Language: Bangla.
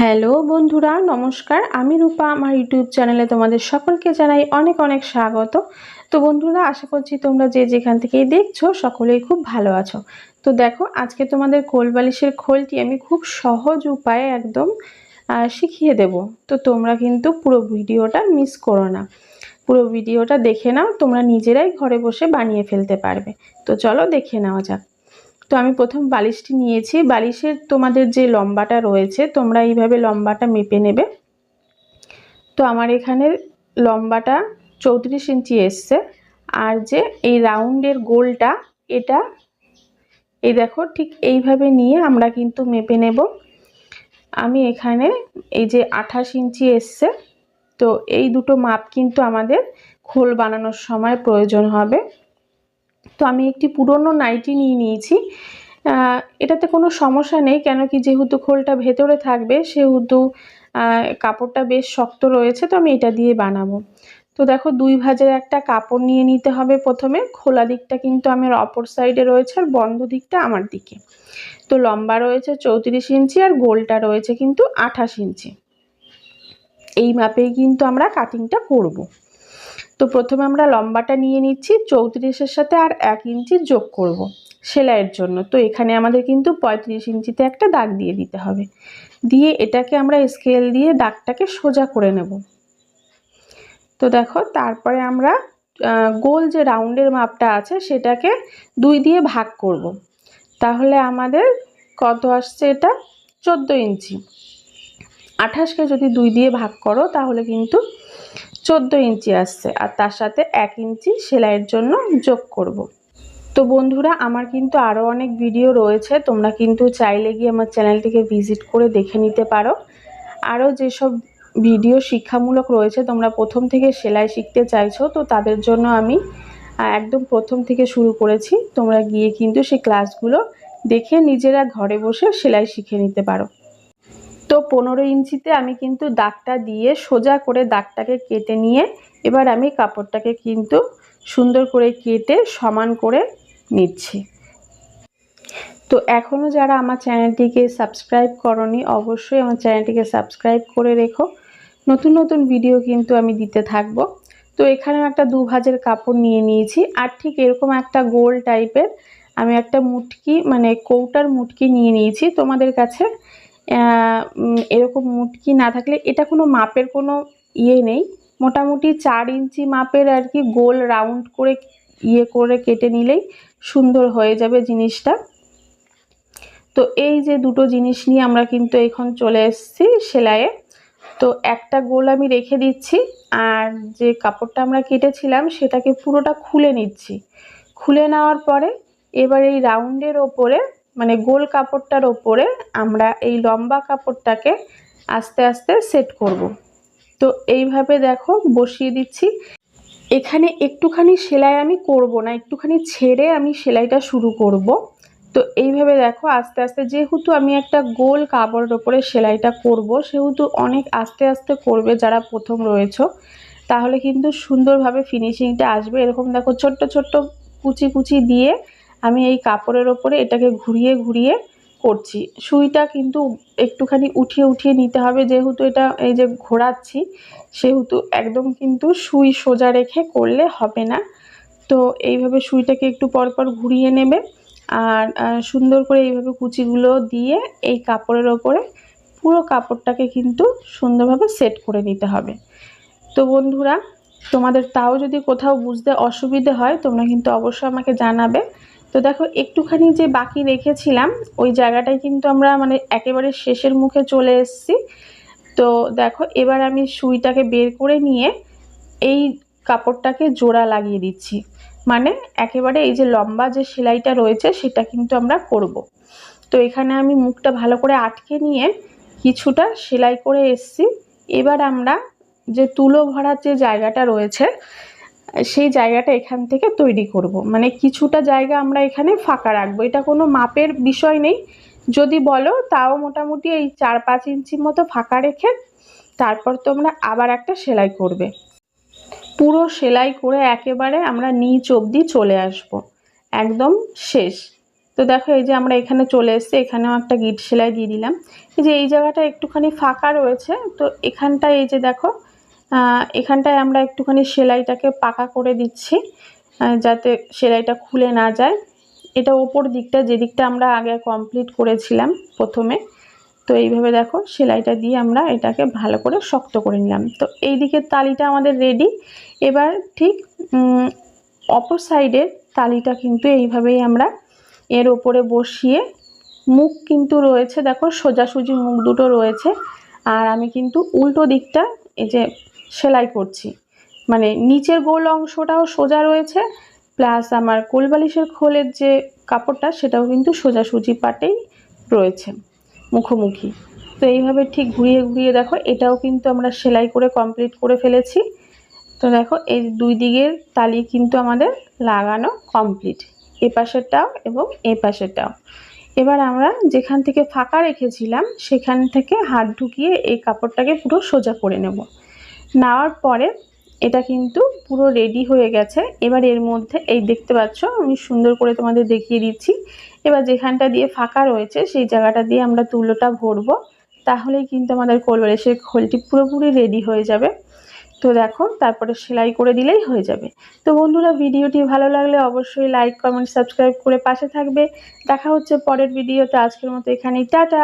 হ্যালো বন্ধুরা, নমস্কার। আমি রূপা, আমার ইউটিউব চ্যানেলে তোমাদের সকলকে জানাই অনেক অনেক স্বাগত। তো বন্ধুরা, আশা করছি তোমরা যে যেখান থেকেই দেখছ সকলেই খুব ভালো আছো। তো দেখো, আজকে তোমাদের কোল বালিশের খোলটি আমি খুব সহজ উপায়ে একদম শিখিয়ে দেব। তো তোমরা কিন্তু পুরো ভিডিওটা মিস করো না। পুরো ভিডিওটা দেখে নাও, তোমরা নিজেরাই ঘরে বসে বানিয়ে ফেলতে পারবে। তো চলো দেখে নেওয়া যাক। তো আমি প্রথম বালিশটি নিয়েছি। বালিশের তোমাদের যে লম্বাটা রয়েছে, তোমরা এইভাবে লম্বাটা মেপে নেবে। তো আমার এখানে লম্বাটা চৌত্রিশ ইঞ্চি এসছে। আর যে এই রাউন্ডের গোলটা, এটা এই দেখো, ঠিক এইভাবে নিয়ে আমরা কিন্তু মেপে নেব। আমি এখানে এই যে আঠাশ ইঞ্চি এসছে, তো এই দুটো মাপ কিন্তু আমাদের খোল বানানোর সময় প্রয়োজন হবে। তো আমি একটি পুরনো নাইটি নিয়ে নিয়েছি। এটাতে কোনো সমস্যা নেই, কেন কি যেহেতু খোলটা ভেতরে থাকবে, সেহেতু কাপড়টা বেশ শক্ত রয়েছে, তো আমি এটা দিয়ে বানাবো। তো দেখো, দুই ভাজের একটা কাপড় নিয়ে নিতে হবে প্রথমে। খোলা দিকটা কিন্তু আমার অপর সাইডে রয়েছে আর বন্ধ দিকটা আমার দিকে। তো লম্বা রয়েছে চৌত্রিশ ইঞ্চি আর গোলটা রয়েছে কিন্তু আঠাশ ইঞ্চি। এই মাপেই কিন্তু আমরা কাটিংটা করব। তো প্রথমে আমরা লম্বাটা নিয়ে নিচ্ছি, চৌত্রিশের সাথে আর এক ইঞ্চি যোগ করব সেলাইয়ের জন্য। তো এখানে আমাদের কিন্তু পঁয়ত্রিশ ইঞ্চিতে একটা দাগ দিয়ে দিতে হবে। দিয়ে এটাকে আমরা স্কেল দিয়ে দাগটাকে সোজা করে নেব। তো দেখো, তারপরে আমরা গোল যে রাউন্ডের মাপটা আছে সেটাকে দুই দিয়ে ভাগ করব। তাহলে আমাদের কত আসছে এটা? চোদ্দ ইঞ্চি। আঠাশকে যদি দুই দিয়ে ভাগ করো তাহলে কিন্তু চোদ্দ ইঞ্চি আসছে আর তার সাথে এক ইঞ্চি সেলাইয়ের জন্য যোগ করব। তো বন্ধুরা, আমার কিন্তু আরও অনেক ভিডিও রয়েছে। তোমরা কিন্তু চাইলে গিয়ে আমার চ্যানেলটিকে ভিজিট করে দেখে নিতে পারো। আরও যেসব ভিডিও শিক্ষামূলক রয়েছে, তোমরা প্রথম থেকে সেলাই শিখতে চাইছো, তো তাদের জন্য আমি একদম প্রথম থেকে শুরু করেছি। তোমরা গিয়ে কিন্তু সেই ক্লাসগুলো দেখে নিজেরা ঘরে বসে সেলাই শিখে নিতে পারো। তো পনেরো ইঞ্চিতে আমি কিন্তু দাগটা দিয়ে সোজা করে দাগটাকে কেটে নিয়ে এবার আমি কাপড়টাকে কিন্তু সুন্দর করে কেটে সমান করে নিচ্ছি। তো এখনও যারা আমার চ্যানেলটিকে সাবস্ক্রাইব করনি, অবশ্যই আমার চ্যানেলটিকে সাবস্ক্রাইব করে রেখো। নতুন নতুন ভিডিও কিন্তু আমি দিতে থাকব। তো এখানেও একটা দু ভাজের কাপড় নিয়ে নিয়েছি আর ঠিক এরকম একটা গোল টাইপের আমি একটা মুটকি মানে কৌটার মুটকি নিয়ে নিয়েছি তোমাদের কাছে। এরকম মুটকি না থাকলে এটা কোনো মাপের কোনো ইয়ে নেই। মোটামুটি চার ইঞ্চি মাপের আর কি গোল রাউন্ড করে ইয়ে করে কেটে নিলেই সুন্দর হয়ে যাবে জিনিসটা। তো এই যে দুটো জিনিস নিয়ে আমরা কিন্তু এখন চলে এসেছি সেলাইয়ে। তো একটা গোল আমি রেখে দিচ্ছি আর যে কাপড়টা আমরা কেটেছিলাম সেটাকে পুরোটা খুলে নিচ্ছি। খুলে নেওয়ার পরে এবার এই রাউন্ডের ওপরে মানে গোল কাপড়টার ওপরে আমরা এই লম্বা কাপড়টাকে আস্তে আস্তে সেট করব। তো এইভাবে দেখো বসিয়ে দিচ্ছি। এখানে একটুখানি সেলাই আমি করব না, একটুখানি ছেড়ে আমি সেলাইটা শুরু করব। তো এইভাবে দেখো আস্তে আস্তে যেহেতু আমি একটা গোল কাপড়ের ওপরে সেলাইটা করব, সেহেতু অনেক আস্তে আস্তে করবে যারা প্রথম রয়েছো, তাহলে কিন্তু সুন্দরভাবে ফিনিশিংটা আসবে। এরকম দেখো ছোট্ট ছোট্ট কুচি কুচি দিয়ে আমি এই কাপড়ের ওপরে এটাকে ঘুরিয়ে ঘুরিয়ে করছি। সুইটা কিন্তু একটুখানি উঠিয়ে উঠিয়ে নিতে হবে, যেহেতু এটা এই যে ঘোরাচ্ছি, সেহেতু একদম কিন্তু সুই সোজা রেখে করলে হবে না। তো এইভাবে সুইটাকে একটু পরপর ঘুরিয়ে নেবে আর সুন্দর করে এইভাবে কুচিগুলো দিয়ে এই কাপড়ের ওপরে পুরো কাপড়টাকে কিন্তু সুন্দরভাবে সেট করে নিতে হবে। তো বন্ধুরা, তোমাদের তাও যদি কোথাও বুঝতে অসুবিধে হয়, তোমরা কিন্তু অবশ্যই আমাকে জানাবে। তো দেখো, একটুখানি যে বাকি রেখেছিলাম, ওই জায়গাটায় কিন্তু আমরা মানে একেবারে শেষের মুখে চলে এসেছি। তো দেখো, এবার আমি সুইটাকে বের করে নিয়ে এই কাপড়টাকে জোড়া লাগিয়ে দিচ্ছি। মানে একেবারে এই যে লম্বা যে সেলাইটা রয়েছে, সেটা কিন্তু আমরা করব। তো এখানে আমি মুখটা ভালো করে আটকে নিয়ে কিছুটা সেলাই করে এসছি। এবার আমরা যে তুলো ভরার যে জায়গাটা রয়েছে সেই জায়গাটা এখান থেকে তৈরি করব। মানে কিছুটা জায়গা আমরা এখানে ফাঁকা রাখব। এটা কোনো মাপের বিষয় নেই। যদি বলো, তাও মোটামুটি এই চার পাঁচ ইঞ্চি মতো ফাঁকা রেখে তারপর তোমরা আবার একটা সেলাই করবে। পুরো সেলাই করে একেবারে আমরা নিচ অবধি চলে আসব। একদম শেষ। তো দেখো, এই যে আমরা এখানে চলে এসেছি। এখানেও একটা গিট সেলাই দিয়ে দিলাম। এই যে এই জায়গাটা একটুখানি ফাঁকা রয়েছে। তো এখানটায় এই যে দেখো এখানটায় আমরা একটুখানি সেলাইটাকে পাকা করে দিচ্ছি যাতে সেলাইটা খুলে না যায়। এটা ওপর দিকটা যে দিকটা আমরা আগে কমপ্লিট করেছিলাম প্রথমে, তো এইভাবে দেখো সেলাইটা দিয়ে আমরা এটাকে ভালো করে শক্ত করে নিলাম। তো এই দিকের তালিটা আমাদের রেডি এবার ঠিক অপর সাইডের তালিটা কিন্তু এইভাবেই আমরা এর ওপরে বসিয়ে, মুখ কিন্তু রয়েছে, দেখো সোজাসুজি মুখ দুটো রয়েছে। আর আমি কিন্তু উল্টো দিকটা, এই যে সেলাই করছি। মানে নিচের গোল অংশটাও সোজা রয়েছে, প্লাস আমার কোলবালিশের খোলের যে কাপড়টা, সেটাও কিন্তু সোজাসুজি পাটেই রয়েছে, মুখোমুখি। তো এইভাবে ঠিক ঘুরিয়ে ঘুরিয়ে দেখো, এটাও কিন্তু আমরা সেলাই করে কমপ্লিট করে ফেলেছি। তো দেখো, এই দুই দিকের তালি কিন্তু আমাদের লাগানো কমপ্লিট এ পাশেরটাও এবং এ পাশেরটাও। এবার আমরা যেখান থেকে ফাঁকা রেখেছিলাম, সেখান থেকে হাত ঢুকিয়ে এই কাপড়টাকে পুরো সোজা করে নেব। নেওয়ার পরে এটা কিন্তু পুরো রেডি হয়ে গেছে। এবার এর মধ্যে এই দেখতে পাচ্ছ, আমি সুন্দর করে তোমাদের দেখিয়ে দিচ্ছি। এবার যেখানটা দিয়ে ফাঁকা রয়েছে, সেই জায়গাটা দিয়ে আমরা তুলোটা ভরবো। তাহলেই কিন্তু আমাদের কোলবালিশের খোলটি পুরোপুরি রেডি হয়ে যাবে। তো দেখো, তারপরে সেলাই করে দিলেই হয়ে যাবে। তো বন্ধুরা, ভিডিওটি ভালো লাগলে অবশ্যই লাইক কমেন্ট সাবস্ক্রাইব করে পাশে থাকবে। দেখা হচ্ছে পরের ভিডিওতে আজকের মতো এখানেই, টাটা!